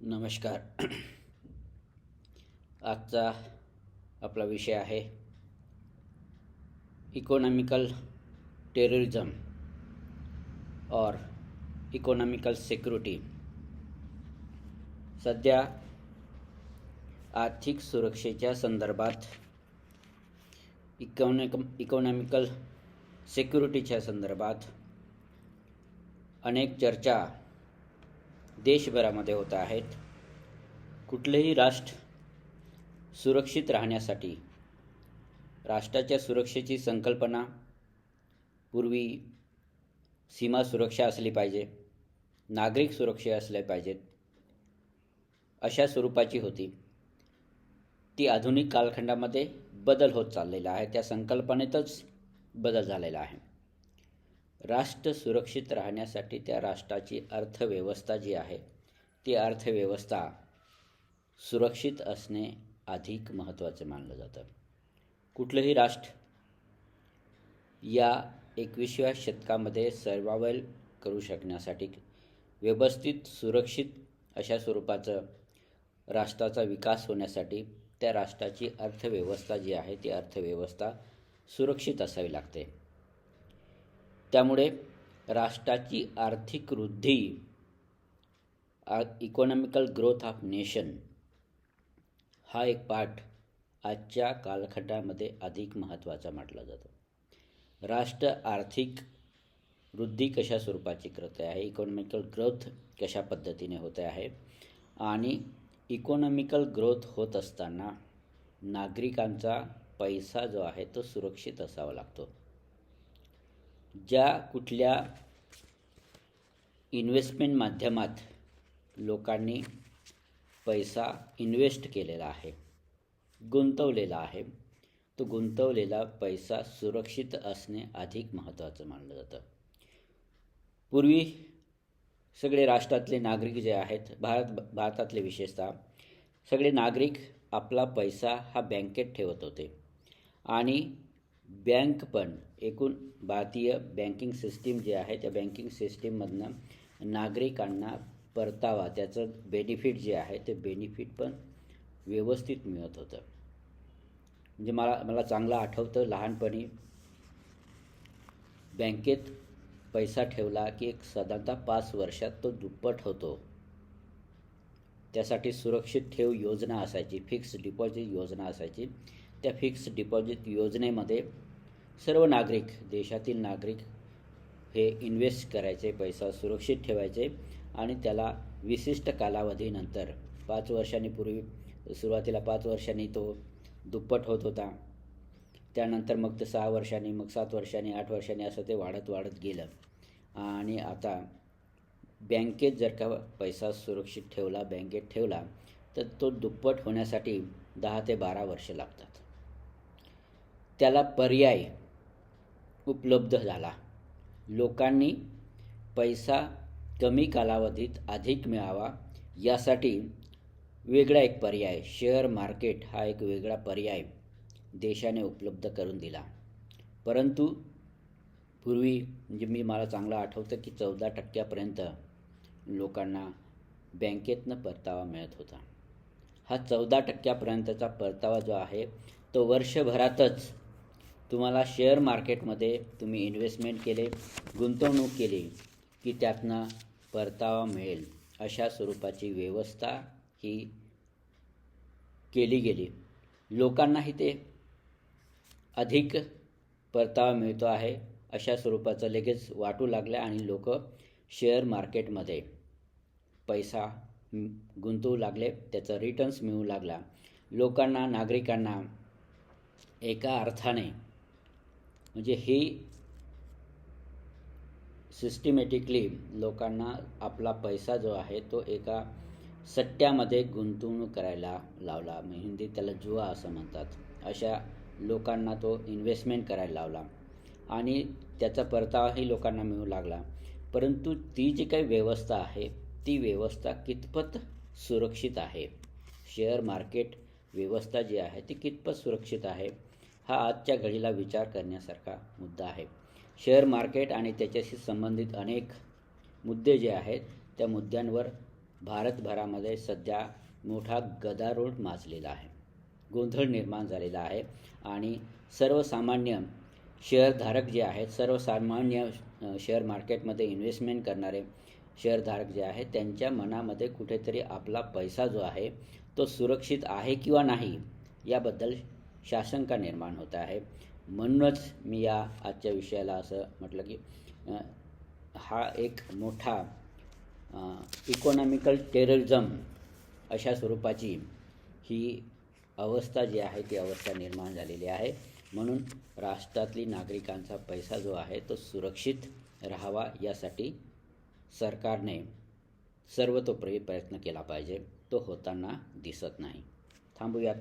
नमस्कार. आजचा आपला विषय आहे इकॉनॉमिकल टेररिझम और इकॉनॉमिकल सिक्युरिटी सध्या आर्थिक सुरक्षेच्या संदर्भात इकॉनॉमिक इकॉनॉमिकल सिक्युरिटीच्या संदर्भात अनेक चर्चा देशभरामध्ये होत आहेत. कुठलेही राष्ट्र सुरक्षित राहण्यासाठी राष्ट्राच्या सुरक्षेची संकल्पना पूर्वी सीमा सुरक्षा असली पाहिजे नागरिक सुरक्षा असल्या पाहिजेत अशा स्वरूपाची होती. ती आधुनिक कालखंडामध्ये बदल होत चाललेला आहे. त्या संकल्पनेतच बदल झालेला आहे. राष्ट्र सुरक्षित राहण्यासाठी त्या राष्ट्राची अर्थव्यवस्था जी आहे ती अर्थव्यवस्था सुरक्षित असणे अधिक महत्त्वाचं मानलं जातं. कुठलंही राष्ट्र या एकविसव्या शतकामध्ये सर्वावेल करू शकण्यासाठी व्यवस्थित सुरक्षित अशा स्वरूपाचं राष्ट्राचा विकास होण्यासाठी त्या राष्ट्राची अर्थव्यवस्था जी आहे ती अर्थव्यवस्था सुरक्षित असावी लागते. त्यामुळे राष्ट्राची आर्थिक वृद्धी इकॉनॉमिकल ग्रोथ ऑफ नेशन हा एक पाठ आजच्या कालखंडामध्ये अधिक महत्त्वाचा म्हटला जातो. राष्ट्र आर्थिक वृद्धी कशा स्वरूपाची करत आहे इकॉनॉमिकल ग्रोथ कशा पद्धतीने होते आहे आणि इकॉनॉमिकल ग्रोथ होत असताना नागरिकांचा पैसा जो आहे तो सुरक्षित असावा लागतो. ज्या कुठल्या इन्व्हेस्टमेंट माध्यमात लोकांनी पैसा इन्व्हेस्ट केलेला आहे गुंतवलेला आहे तो गुंतवलेला पैसा सुरक्षित असणे अधिक महत्त्वाचं मानलं जातं. पूर्वी सगळे राष्ट्रातले नागरिक जे आहेत भारत भारतातले विशेषतः सगळे नागरिक आपला पैसा हा बँकेत ठेवत होते. आणि बँक पण एकूण भारतीय बँकिंग सिस्टीम जे आहे त्या बँकिंग सिस्टीममधनं नागरिकांना परतावा त्याचं बेनिफिट जे आहे ते बेनिफिट पण व्यवस्थित मिळत होतं. म्हणजे मला मला चांगलं आठवतं लहानपणी बँकेत पैसा ठेवला की एक साधारणतः पाच वर्षात तो दुप्पट होतो. त्यासाठी सुरक्षित ठेव योजना असायची फिक्स्ड डिपॉझिट योजना असायची. त्या फिक्स डिपॉझिट योजनेमध्ये सर्व नागरिक देशातील नागरिक हे इन्व्हेस्ट करायचे पैसा सुरक्षित ठेवायचे आणि त्याला विशिष्ट कालावधीनंतर पाच वर्षांनी पूर्वी सुरुवातीला पाच वर्षांनी तो दुप्पट होत होता. त्यानंतर मग ते सहा वर्षांनी मग सात वर्षांनी आठ वर्षांनी असं ते वाढत वाढत गेलं. आणि आता बँकेत जर का पैसा सुरक्षित ठेवला बँकेत ठेवला तर तो दुप्पट होण्यासाठी दहा ते बारा वर्ष लागतात. त्याला पर्याय उपलब्ध झाला. लोकांनी पैसा कमी कालावधीत अधिक मिळावा यासाठी वेगळा एक पर्याय शेअर मार्केट हा एक वेगळा पर्याय देशाने उपलब्ध करून दिला. परंतु पूर्वी म्हणजे मी मला चांगलं आठवतं की चौदा टक्क्यापर्यंत लोकांना बँकेतनं परतावा मिळत होता. हा चौदा टक्क्यापर्यंतचा परतावा जो आहे तो वर्षभरातच तुम्हाला शेअर मार्केटमध्ये तुम्ही इन्व्हेस्टमेंट केले गुंतवणूक केली की त्यातनं परतावा मिळेल अशा स्वरूपाची व्यवस्था ही केली गेली. लोकांनाही ते अधिक परतावा मिळतो आहे अशा स्वरूपाचं लगेच वाटू लागलं आणि लोक शेअर मार्केटमध्ये पैसा गुंतवू लागले त्याचा रिटर्न्स मिळू लागला. लोकांना नागरिकांना एका अर्थाने म्हणजे ही सिस्टमॅटिकली लोकांना आपला पैसा जो आहे तो एका सट्ट्यामध्ये गुंतवणूक करायला लावला. हिंदीत त्याला जुआ असं म्हणतात. अशा लोकांना तो इन्व्हेस्टमेंट करायला लावला. आणि त्याचा परतावाही लोकांना मिळू लागला. परंतु ती जी काही व्यवस्था आहे ती व्यवस्था कितपत सुरक्षित आहे? शेअर मार्केट व्यवस्था जी आहे ती कितपत सुरक्षित आहे? हा आजच्या घडीला विचार करण्यासारखा मुद्दा आहे. शेअर मार्केट आणि त्याच्याशी संबंधित अनेक मुद्दे जे आहेत त्या मुद्द्यांवर भारतभरामध्ये सध्या मोठा गदारोळ माजलेला आहे. गोंधळ निर्माण झालेला आहे आणि सर्वसामान्य शेअरधारक जे आहेत सर्वसामान्य शेअर मार्केटमध्ये इन्व्हेस्टमेंट करणारे शेअरधारक जे आहेत त्यांच्या मनामध्ये कुठेतरी आपला पैसा जो आहे तो सुरक्षित आहे किंवा नाही याबद्दल शासनका निर्माण होत आहे म्हणूनच मी या आजच्या विषयाला असं म्हटलं की हा एक मोठा इकॉनॉमिकल टेररिझम अशा स्वरूपाची ही अवस्था जी आहे ती अवस्था निर्माण झालेली आहे. म्हणून राष्ट्रातली नागरिकांचा पैसा जो आहे तो सुरक्षित राहावा यासाठी सरकारने सर्वतोपरी प्रयत्न केला पाहिजे. तो होताना दिसत नाही. थांबूयात.